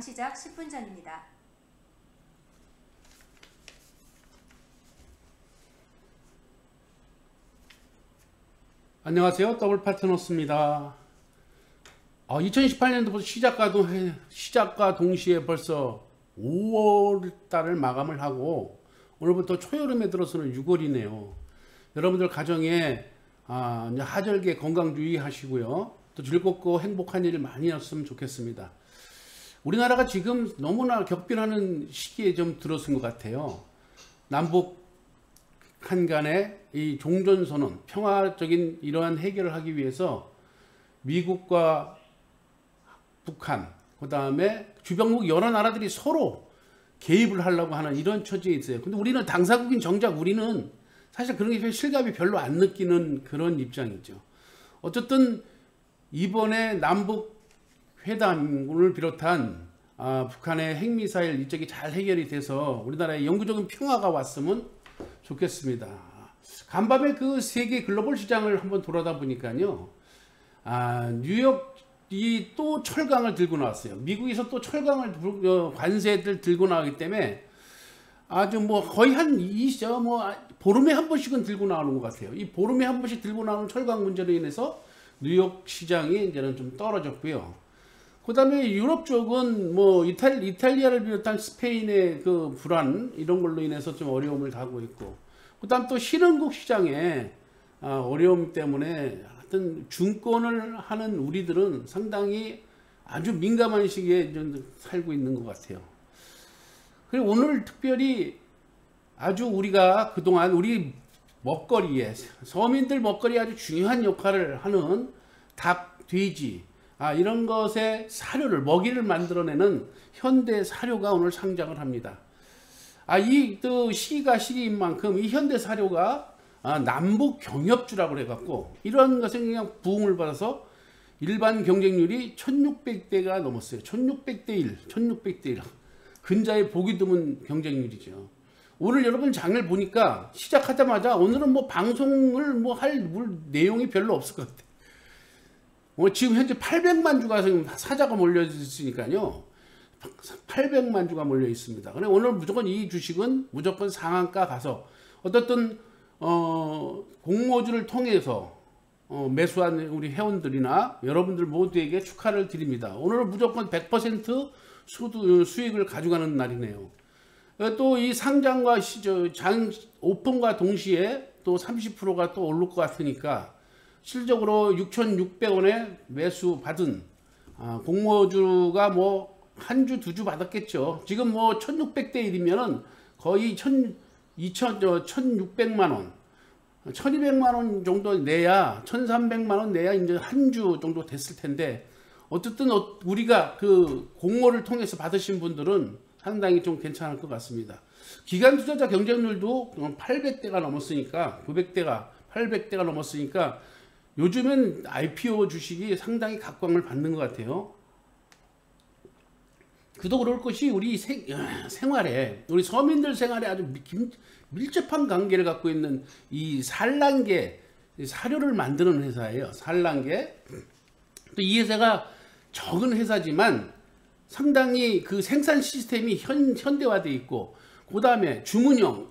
시작 10분 전입니다. 안녕하세요. 더블 파트너스입니다. 아, 2018년도부터 시작과, 동, 시작과 동시에 벌써 5월 달을 마감을 하고 오늘부터 초여름에 들어서는 6월이네요. 여러분들 가정에 아, 하절기 건강 유의하시고요. 또 즐겁고 행복한 일 많이 했으면 좋겠습니다. 우리나라가 지금 너무나 격변하는 시기에 좀 들어선 것 같아요. 남북 한간의 이 종전선언, 평화적인 이러한 해결을 하기 위해서 미국과 북한, 그 다음에 주변국 여러 나라들이 서로 개입을 하려고 하는 이런 처지에 있어요. 근데 우리는 당사국인 정작 우리는 사실 그런 게 실감이 별로 안 느끼는 그런 입장이죠. 어쨌든 이번에 남북 회담을 비롯한 아, 북한의 핵미사일 이쪽이 잘 해결이 돼서 우리나라에 영구적인 평화가 왔으면 좋겠습니다. 간밤에 그 세계 글로벌 시장을 한번 돌아다 보니까요. 아, 뉴욕이 또 철강을 들고 나왔어요. 미국에서 또 철강을 어, 관세들 들고 나오기 때문에 아주 뭐 거의 한 이저 뭐 보름에 한 번씩은 들고 나오는 것 같아요. 이 보름에 한 번씩 들고 나오는 철강 문제로 인해서 뉴욕 시장이 이제는 좀 떨어졌고요. 그 다음에 유럽 쪽은 뭐 이탈, 이탈리아를 비롯한 스페인의 그 불안 이런 걸로 인해서 좀 어려움을 가고 있고 그 다음 또 신흥국 시장에 아, 어려움 때문에 하여튼 중권을 하는 우리들은 상당히 아주 민감한 시기에 좀 살고 있는 것 같아요. 그리고 오늘 특별히 아주 우리가 그동안 우리 먹거리에 서민들 먹거리에 아주 중요한 역할을 하는 닭, 돼지 아, 이런 것의 사료를 먹이를 만들어내는 현대 사료가 오늘 상장을 합니다. 아, 이또 시기가 시기인 만큼 이 현대 사료가 아, 남북 경협주라고 해갖고 이런 것에 그냥 부흥을 받아서 일반 경쟁률이 1600대가 넘었어요. 1600대 1, 1600대 1. 근자에 보기 드문 경쟁률이죠. 오늘 여러분 장을 보니까 시작하자마자 오늘은 뭐 방송을 뭐 할 내용이 별로 없을 것 같아요. 뭐 지금 현재 800만 주가 사자가 몰려 있으니까요. 800만 주가 몰려 있습니다. 그래 오늘 무조건 이 주식은 무조건 상한가 가서 어떻든 어, 공모주를 통해서 어, 매수한 우리 회원들이나 여러분들 모두에게 축하를 드립니다. 오늘은 무조건 100% 수, 수익을 가져가는 날이네요. 또 이 상장과 시저 장 오픈과 동시에 또 30%가 또 오를 것 같으니까 실적으로 6,600원에 매수 받은 아, 공모주가 뭐 한 주, 두주 받았겠죠. 지금 뭐 1,600대 1이면은 거의 1,000, 2,000, 1,600만 원, 1,200만 원 정도 내야 1,300만 원 내야 이제 한 주 정도 됐을 텐데 어쨌든 어, 우리가 그 공모를 통해서 받으신 분들은 상당히 좀 괜찮을 것 같습니다. 기간 투자자 경쟁률도 800대가 넘었으니까 900대가 800대가 넘었으니까 요즘은 IPO 주식이 상당히 각광을 받는 것 같아요. 그도 그럴 것이 우리 생, 생활에 우리 서민들 생활에 아주 밀접한 관계를 갖고 있는 이 산란계 사료를 만드는 회사예요. 산란계. 또 이 회사가 적은 회사지만 상당히 그 생산 시스템이 현, 현대화되어 있고 그 다음에 주문형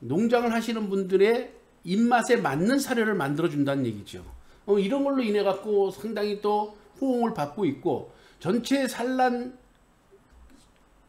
농장을 하시는 분들의 입맛에 맞는 사료를 만들어 준다는 얘기죠. 어, 이런 걸로 인해 갖고 상당히 또 호응을 받고 있고 전체 산란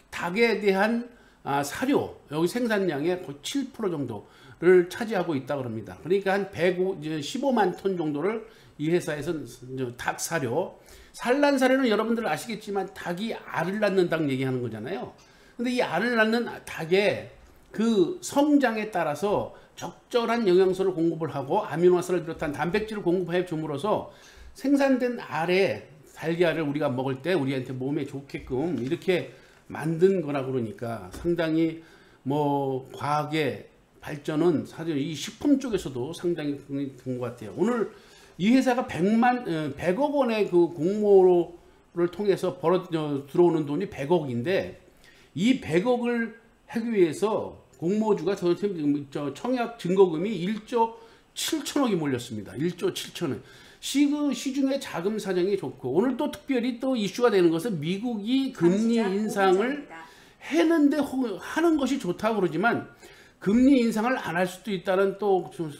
닭에 대한 아, 사료 여기 생산량의 거의 7% 정도를 차지하고 있다 그럽니다. 그러니까 한 105, 15만 톤 정도를 이 회사에서는 닭 사료 산란 사료는 여러분들 아시겠지만 닭이 알을 낳는다는 얘기하는 거잖아요. 근데 이 알을 낳는 닭의 그 성장에 따라서 적절한 영양소를 공급을 하고 아미노아스를 비롯한 단백질을 공급해 줌으로써 생산된 알의 달걀을 우리가 먹을 때 우리한테 몸에 좋게끔 이렇게 만든 거라 그러니까 상당히 뭐 과학의 발전은 사실 이 식품 쪽에서도 상당히 된것 같아요. 오늘 이 회사가 100만 100억 어, 원의 그 공모를 통해서 벌어 들어오는 돈이 100억인데 이 100억을 하기 위해서 공모주가 저 청약 증거금이 1조 7천억이 몰렸습니다. 1조 7천억. 시그 시중에 자금 사정이 좋고 오늘 또 특별히 또 이슈가 되는 것은 미국이 금리 인상을. 했는데 호- 하는 것이 좋다고 그러지만 금리 인상을 안 할 수도 있다는 또좀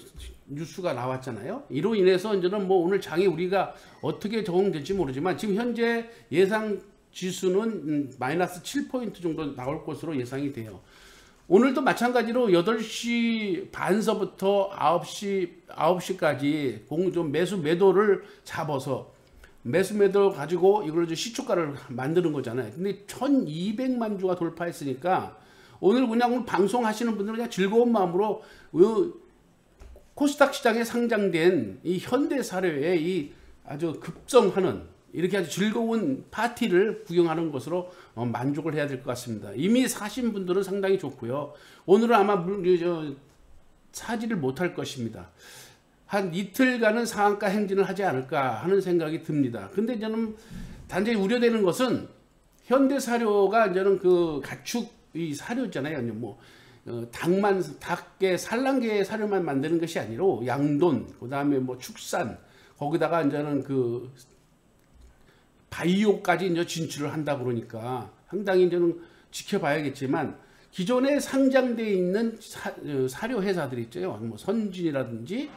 뉴스가 나왔잖아요. 이로 인해서 이제는 뭐 오늘 장이 우리가 어떻게 적용될지 모르지만 지금 현재 예상 지수는 음, 마이너스 7포인트 정도 나올 것으로 예상이 돼요. 오늘도 마찬가지로 8시 반서부터 9시 9시까지 공좀 매수 매도를 잡아서 매수 매도 가지고 이걸 이제 시초가를 만드는 거잖아요. 근데 1200만 주가 돌파했으니까 오늘 그냥 오늘 방송하시는 분들은 그냥 즐거운 마음으로 그 코스닥 시장에 상장된 이 현대 사료의 이 아주 급성하는 이렇게 아주 즐거운 파티를 구경하는 것으로 어, 만족을 해야 될 것 같습니다. 이미 사신 분들은 상당히 좋고요. 오늘은 아마 사지를 못할 것입니다. 한 이틀간은 상한가 행진을 하지 않을까 하는 생각이 듭니다. 근데 저는 단지 우려되는 것은 현대 사료가 이제는 그 가축 이 사료잖아요. 뭐 어, 닭만 닭의 산란계 사료만 만드는 것이 아니로 양돈 그다음에 뭐 축산 거기다가 이제는 그 바이오까지 이제 진출을 한다 그러니까 상당히 이제는 지켜봐야겠지만 기존에 상장돼 있는 사, 어, 사료 회사들 있죠. 뭐 선진이라든지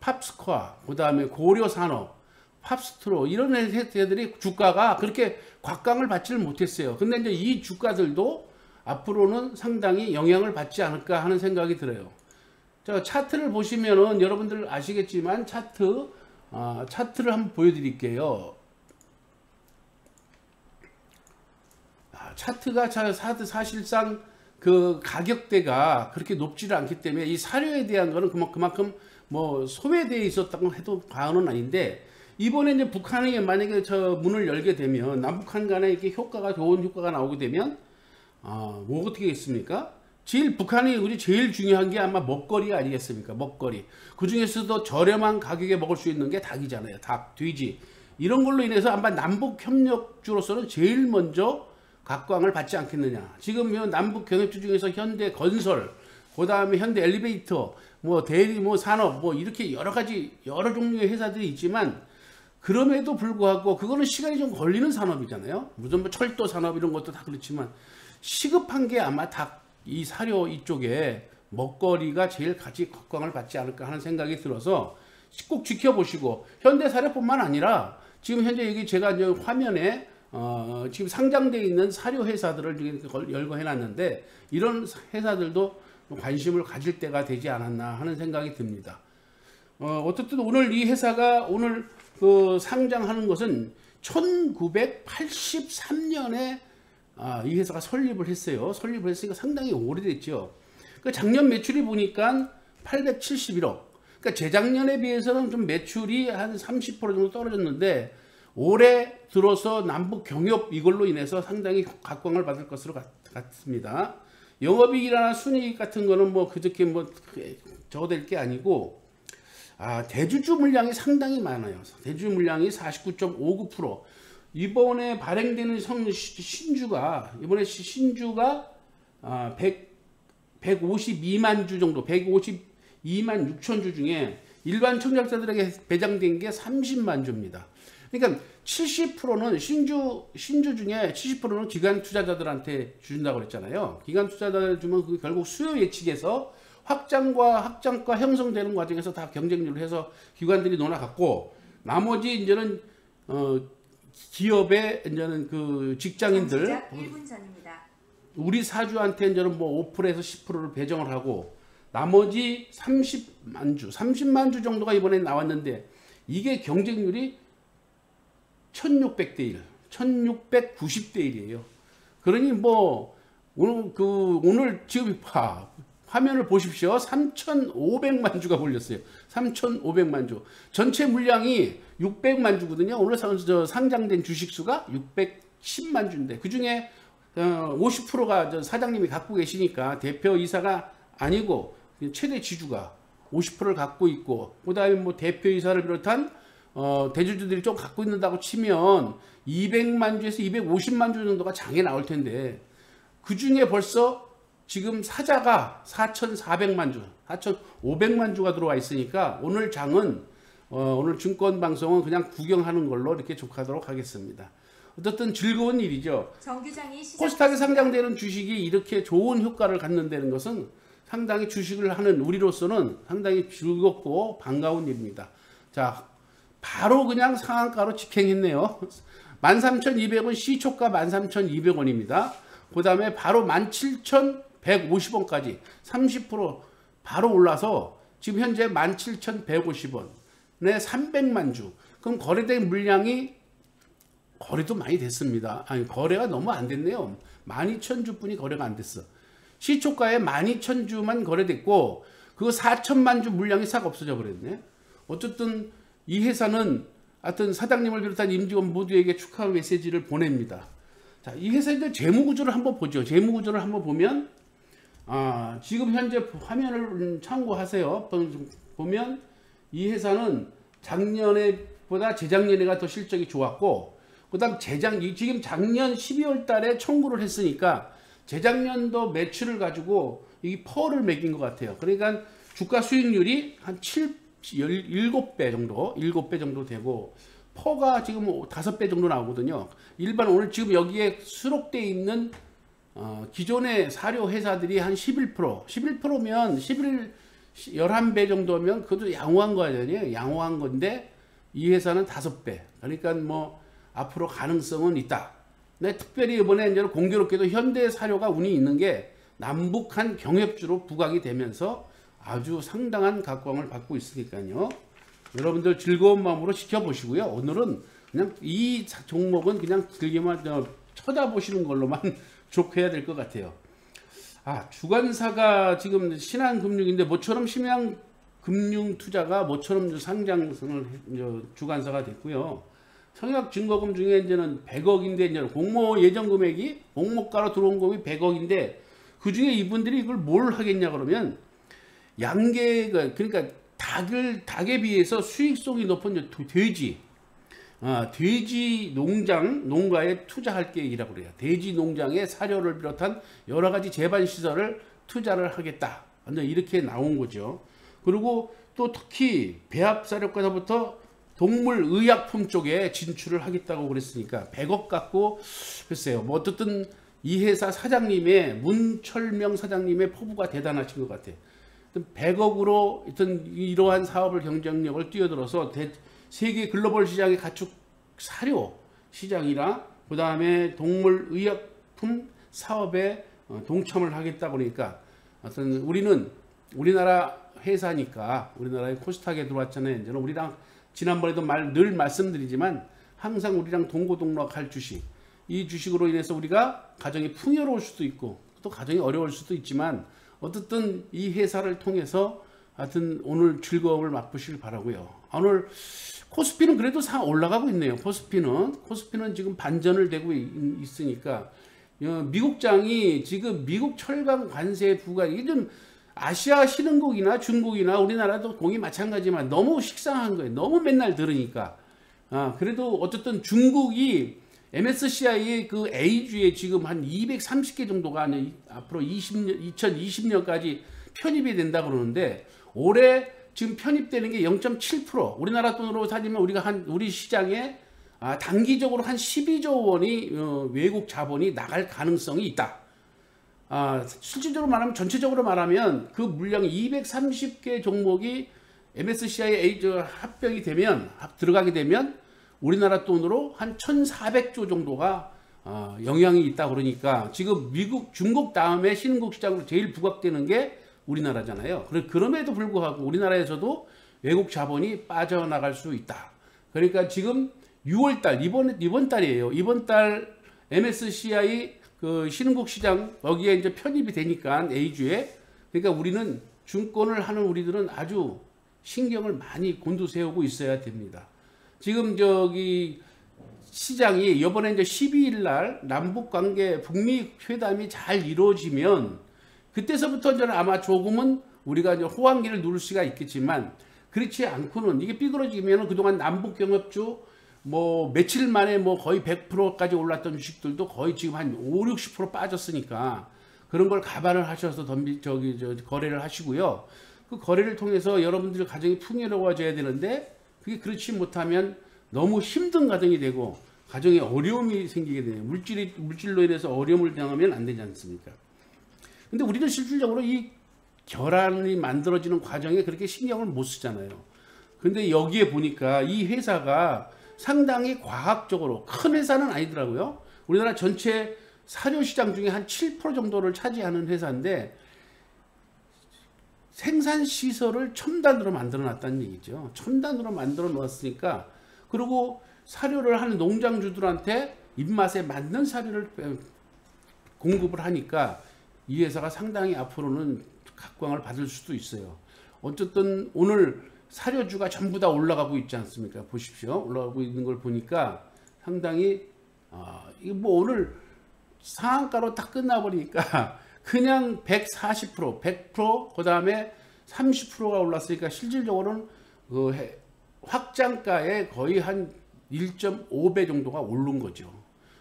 팝스코아, 그다음에 고려산업, 팝스트로 이런 회사들이 주가가 그렇게 곽강을 받지를 못했어요. 근데 이제 이 주가들도 앞으로는 상당히 영향을 받지 않을까 하는 생각이 들어요. 자, 차트를 보시면은 여러분들 아시겠지만 차트 아, 차트를 한번 보여드릴게요. 아, 차트가 사실상 그 가격대가 그렇게 높지를 않기 때문에 이 사료에 대한 거는 그만- 그만큼 뭐 소외되어 있었다고 해도 과언은 아닌데 이번에 이제 북한이 만약에 저 문을 열게 되면 남북한 간에 이렇게 효과가 좋은 효과가 나오게 되면 아, 뭐 어떻게 있습니까? 제일 북한이 우리 제일 중요한 게 아마 먹거리 아니겠습니까? 먹거리. 그 중에서도 저렴한 가격에 먹을 수 있는 게 닭이잖아요. 닭, 돼지. 이런 걸로 인해서 아마 남북 협력주로서는 제일 먼저 각광을 받지 않겠느냐. 지금 이 남북 경협주 중에서 현대 건설, 그 다음에 현대 엘리베이터, 뭐 대리, 뭐 산업, 뭐 이렇게 여러 가지 여러 종류의 회사들이 있지만 그럼에도 불구하고 그거는 시간이 좀 걸리는 산업이잖아요. 무슨 뭐 철도 산업 이런 것도 다 그렇지만 시급한 게 아마 닭이 사료 이쪽에 먹거리가 제일 같이 각광을 받지 않을까 하는 생각이 들어서 꼭 지켜보시고 현대 사료뿐만 아니라 지금 현재 여기 제가 이제 화면에 어, 지금 상장돼 있는 사료 회사들을 이렇게 걸- 열거 해 놨는데 이런 회사들도 관심을 가질 때가 되지 않았나 하는 생각이 듭니다. 어, 어쨌든 오늘 이 회사가 오늘 그 상장하는 것은 1983년에 아, 이 회사가 설립을 했어요. 설립을 했으니까 상당히 오래됐죠. 그 작년 매출이 보니까 871억. 그러니까 재작년에 비해서는 좀 매출이 한 30% 정도 떨어졌는데 올해 들어서 남북 경협 이걸로 인해서 상당히 각광을 받을 것으로 같, 같습니다. 영업이익이나 순이익 같은 거는 뭐 그저께 뭐 적어될 게 아니고 아, 대주주 물량이 상당히 많아요. 대주주 물량이 49.59%. 이번에 발행되는 성 신주가 이번에 시- 신주가 아, 100 152만 주 정도, 152만 6천 주 중에 일반 청약자들에게 배당된 게 30만 주입니다. 그러니까 70%는 신주 신주 중에 70%는 기관 투자자들한테 준다고 그랬잖아요. 기관 투자자들 주면 그 결국 수요 예측에서 확장과 확장과 형성되는 과정에서 다 경쟁률을 해서 기관들이 논아갖고 나머지 이제는 어 기업의 이제는 그 직장인들 시작 1분 전입니다. 우리 사주한테 이제는 뭐 5%에서 10%를 배정을 하고 나머지 30만 주, 30만 주 정도가 이번에 나왔는데 이게 경쟁률이 1600대 1, 1690대 1이에요. 그러니 뭐 오늘 그 오늘 지금 봐 화면을 보십시오. 3,500만 주가 몰렸어요. 3,500만 주. 전체 물량이 600만 주거든요. 오늘 상장된 주식 수가 610만 주인데 그 중에 어, 50%가 저 사장님이 갖고 계시니까 대표 이사가 아니고 최대 지주가 50%를 갖고 있고 그다음에 뭐 대표 이사를 비롯한 어, 대주주들이 좀 갖고 있는다고 치면 200만 주에서 250만 주 정도가 장에 나올 텐데 그 중에 벌써 지금 사자가 4,400만 주, 4,500만 주가 들어와 있으니까 오늘 장은 어, 오늘 증권 방송은 그냥 구경하는 걸로 이렇게 족하도록 하겠습니다. 어떻든 즐거운 일이죠. 코스닥에 상장되는 주식이 이렇게 좋은 효과를 갖는다는 것은 상당히 주식을 하는 우리로서는 상당히 즐겁고 반가운 일입니다. 자, 바로 그냥 상한가로 직행했네요. 13,200원 시초가 13,200원입니다. 그 다음에 바로 17,150원까지 30% 바로 올라서 지금 현재 17,150원. 네, 300만 주. 그럼 거래된 물량이 거래도 많이 됐습니다. 아니, 거래가 너무 안 됐네요. 12,000주뿐이 거래가 안 됐어. 시초가에 12,000주만 거래됐고, 그거 4천만 주 물량이 싹 없어져 버렸네. 어쨌든 이 회사는 하여튼 사장님을 비롯한 임직원 모두에게 축하 메시지를 보냅니다. 자, 이 회사의 재무 구조를 한번 보죠. 재무 구조를 한번 보면, 아, 지금 현재 화면을 참고하세요. 보면 이 회사는 작년에 보다 재작년에가 더 실적이 좋았고, 그다음 재작 지금 작년 12월 달에 청구를 했으니까 재작년도 매출을 가지고 이 퍼를 매긴 것 같아요. 그러니까 주가 수익률이 한 7, 17배 정도, 7배 정도 되고 퍼가 지금 5배 정도 나오거든요. 일반 오늘 지금 여기에 수록돼 있는 어, 기존의 사료 회사들이 한 11%, 11%면 11 11배 정도면 그것도 양호한 거 아니에요. 양호한 건데 이 회사는 5배. 그러니까 뭐 앞으로 가능성은 있다. 네, 특별히 이번에 이제 공교롭게도 현대 사료가 운이 있는 게 남북한 경협주로 부각이 되면서 아주 상당한 각광을 받고 있으니까요. 여러분들 즐거운 마음으로 지켜보시고요. 오늘은 그냥 이 종목은 그냥 즐기만 쳐다보시는 걸로만 족해야 될 것 같아요. 아, 주관사가 지금 신한금융인데 모처럼 신한금융투자가 모처럼 상장선을 주관사가 됐고요. 청약증거금 중에 이제는 100억인데 이제 공모 예정 금액이 공모가로 들어온 금이 100억인데 그 중에 이분들이 이걸 뭘 하겠냐 그러면 양계가 그러니까 닭을 닭에 비해서 수익성이 높은 돼지 아, 돼지 농장 농가에 투자할 계획이라고 그래요. 돼지 농장에 사료를 비롯한 여러 가지 재반 시설을 투자를 하겠다. 이렇게 나온 거죠. 그리고 또 특히 배합 사료과서부터 동물 의약품 쪽에 진출을 하겠다고 그랬으니까 100억 갖고 글쎄요. 뭐 어쨌든 이 회사 사장님의 문철명 사장님의 포부가 대단하신 것 같아요. 100억으로 어떤 이러한 사업을 경쟁력을 뛰어들어서 대, 세계 글로벌 시장의 가축 사료 시장이나 그 다음에 동물 의약품 사업에 어, 동참을 하겠다 보니까 어떤 우리는 우리나라 회사니까 우리나라의 코스닥에 들어왔잖아요. 이제는 우리랑 지난번에도 말, 늘 말씀드리지만 항상 우리랑 동고동락할 주식 이 주식으로 인해서 우리가 가정이 풍요로울 수도 있고 또 가정이 어려울 수도 있지만 어쨌든 이 회사를 통해서 하여튼 오늘 즐거움을 맛보시길 바라고요. 오늘 코스피는 그래도 상 올라가고 있네요. 코스피는 코스피는 지금 반전을 되고 있으니까 어, 미국장이 지금 미국 철강 관세 부과 이 게 좀 아시아 신흥국이나 중국이나 우리나라도 공이 마찬가지지만 너무 식상한 거예요. 너무 맨날 들으니까. 아, 그래도 어쨌든 중국이 MSCI의 그 A주에 지금 한 230개 정도가 앞으로 20년, 2020년까지 편입이 된다 그러는데 올해 지금 편입되는 게 0.7% 우리나라 돈으로 따지면 우리가 한 우리 시장에 아, 단기적으로 한 12조 원이 어, 외국 자본이 나갈 가능성이 있다. 아, 실질적으로 말하면 전체적으로 말하면 그 물량이 230개 종목이 MSCI A 합병이 되면 합 들어가게 되면 우리나라 돈으로 한 1,400조 정도가 어, 영향이 있다 그러니까 지금 미국, 중국 다음에 신흥국 시장으로 제일 부각되는 게 우리나라잖아요. 그럼에도 불구하고 우리나라에서도 외국 자본이 빠져나갈 수 있다. 그러니까 지금 6월 달, 이번, 이번 달이에요. 이번 달 MSCI 그 신흥국 시장, 여기에 이제 편입이 되니까 A주에. 그러니까 우리는 증권을 하는 우리들은 아주 신경을 많이 곤두세우고 있어야 됩니다. 지금 저기 시장이 이번에 이제 12일 날 남북 관계 북미 회담이 잘 이루어지면 그때서부터 저는 아마 조금은 우리가 이제 호황기를 누를 수가 있겠지만 그렇지 않고는 이게 삐그러지면 그동안 남북 경협주 뭐 며칠 만에 뭐 거의 100%까지 올랐던 주식들도 거의 지금 한 5, 60% 빠졌으니까 그런 걸 감안을 하셔서 덤비 저기 저 거래를 하시고요. 그 거래를 통해서 여러분들 가정이 풍요로워져야 되는데 그게 그렇지 못하면 너무 힘든 가정이 되고 가정에 어려움이 생기게 되네요. 물질이 물질로 인해서 어려움을 당하면 안 되지 않습니까? 근데 우리는 실질적으로 이 결함이 만들어지는 과정에 그렇게 신경을 못 쓰잖아요. 근데 여기에 보니까 이 회사가 상당히 과학적으로 큰 회사는 아니더라고요. 우리나라 전체 사료 시장 중에 한 7% 정도를 차지하는 회사인데 생산 시설을 첨단으로 만들어 놨다는 얘기죠. 첨단으로 만들어 놓았으니까 그리고 사료를 하는 농장주들한테 입맛에 맞는 사료를 공급을 하니까 이 회사가 상당히 앞으로는 각광을 받을 수도 있어요. 어쨌든 오늘 사료주가 전부 다 올라가고 있지 않습니까? 보십시오. 올라가고 있는 걸 보니까 상당히 아, 이거 뭐 오늘 상한가로 딱 끝나버리니까 그냥 140%, 100%, 그 다음에 30%가 올랐으니까 실질적으로는 그 확장가에 거의 한 1.5배 정도가 오른 거죠.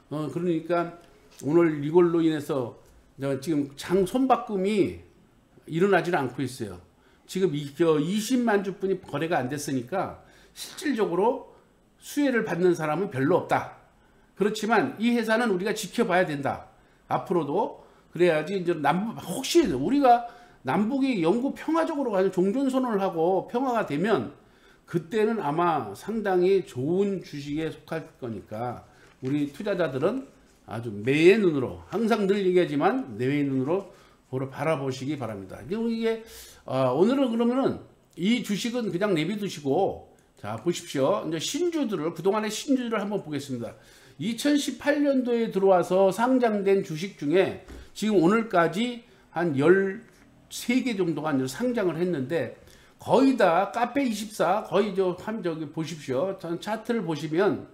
어, 그러니까 오늘 이걸로 인해서 지금 장 손바꿈이 일어나지는 않고 있어요. 지금 이, 20만 주뿐이 거래가 안 됐으니까 실질적으로 수혜를 받는 사람은 별로 없다. 그렇지만 이 회사는 우리가 지켜봐야 된다. 앞으로도 그래야지 이제 남 혹시 우리가 남북이 영구 평화적으로 가는 종전 선언을 하고 평화가 되면 그때는 아마 상당히 좋은 주식에 속할 거니까 우리 투자자들은 아주 매의 눈으로 항상 늘 얘기하지만 내의 눈으로 보러 바라보시기 바랍니다. 이게 어, 오늘은 그러면은 이 주식은 그냥 내비두시고 자 보십시오. 이제 신주들을 그동안의 신주들을 한번 보겠습니다. 2018년도에 들어와서 상장된 주식 중에 지금 오늘까지 한 13개 정도가 상장을 했는데 거의 다 카페 24 거의 저 한 저기 보십시오. 차트를 보시면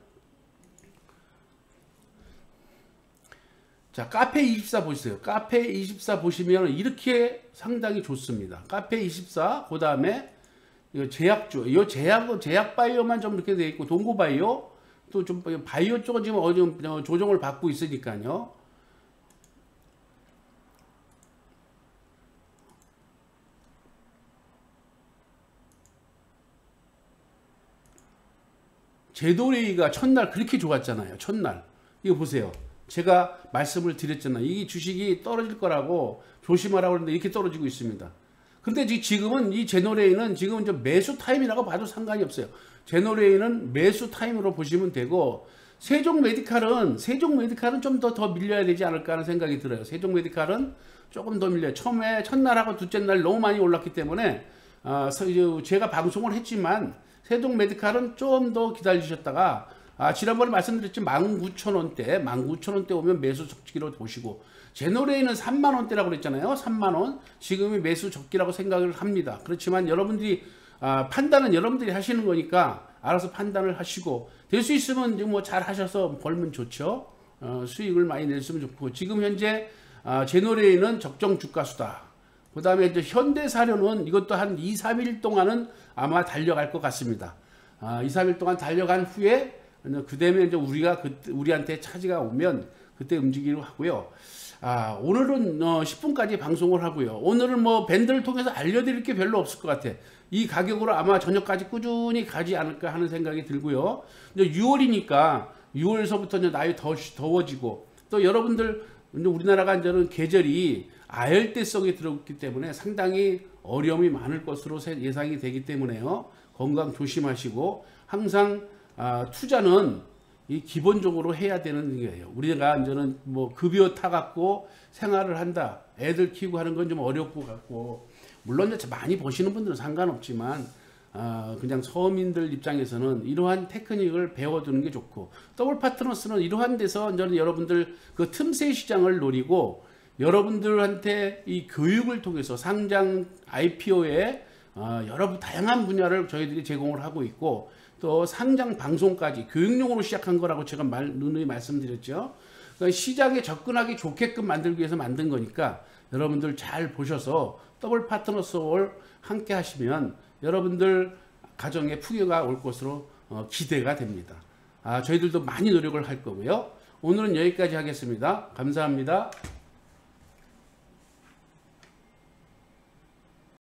자, 카페 24 보세요. 카페 24 보시면 이렇게 상당히 좋습니다. 카페 24, 그 다음에 제약주, 이 제약, 제약 바이오만 좀 이렇게 돼 있고, 동구 바이오, 또 좀 바이오 쪽은 지금 어디 조정을 받고 있으니까요. 제도레이가 첫날 그렇게 좋았잖아요. 첫날. 이거 보세요. 제가 말씀을 드렸잖아요. 이 주식이 떨어질 거라고 조심하라고 하는데 이렇게 떨어지고 있습니다. 근데 지금은 이 제노레이는 지금 좀 매수 타임이라고 봐도 상관이 없어요. 제노레이는 매수 타임으로 보시면 되고 세종 메디칼은 세종 메디칼은 좀 더 더 밀려야 되지 않을까 하는 생각이 들어요. 세종 메디칼은 조금 더 밀려요. 처음에 첫날하고 둘째 날 너무 많이 올랐기 때문에 어, 제가 방송을 했지만 세종 메디칼은 좀 더 기다리셨다가 아, 지난번에 말씀드렸지만 19,000원대, 19,000원대 오면 매수 적기로 보시고 제노레이는 3만 원대라고 그랬잖아요. 3만 원. 지금이 매수 적기라고 생각을 합니다. 그렇지만 여러분들이 아, 판단은 여러분들이 하시는 거니까 알아서 판단을 하시고 될 수 있으면 뭐잘 하셔서 벌면 좋죠. 어, 수익을 많이 낼수면 좋고 지금 현재 아, 제노레이는 적정 주가수다. 그 다음에 이제 현대사료는 이것도 한 2, 3일 동안은 아마 달려갈 것 같습니다. 아, 2, 3일 동안 달려간 후에 그 다음에 이제 우리가 그, 우리한테 차지가 오면 그때 움직이기로 하고요. 아, 오늘은 어, 10분까지 방송을 하고요. 오늘은 뭐 밴드를 통해서 알려드릴 게 별로 없을 것 같아. 이 가격으로 아마 저녁까지 꾸준히 가지 않을까 하는 생각이 들고요. 이제 6월이니까 6월서부터 이제 날이 더, 더워지고 또 여러분들 이제 우리나라가 이제는 계절이 아열대성이 들어있기 때문에 상당히 어려움이 많을 것으로 예상이 되기 때문에요. 건강 조심하시고 항상 아, 투자는 이 기본적으로 해야 되는 거예요. 우리가 이제는 뭐 급여 타갖고 생활을 한다. 애들 키우고 하는 건 좀 어렵고 같고 물론 이제 많이 버시는 분들은 상관없지만 아, 그냥 서민들 입장에서는 이러한 테크닉을 배워두는 게 좋고 더블 파트너스는 이러한 데서 저는 여러분들 그 틈새 시장을 노리고 여러분들한테 이 교육을 통해서 상장 IPO에 어, 여러 다양한 분야를 저희들이 제공을 하고 있고 또 상장 방송까지 교육용으로 시작한 거라고 제가 말, 누누이 말씀드렸죠. 그러니까 시장에 접근하기 좋게끔 만들기 위해서 만든 거니까 여러분들 잘 보셔서 더블 파트너스를 함께 하시면 여러분들 가정에 풍요가 올 것으로 어, 기대가 됩니다. 아, 저희들도 많이 노력을 할 거고요. 오늘은 여기까지 하겠습니다. 감사합니다.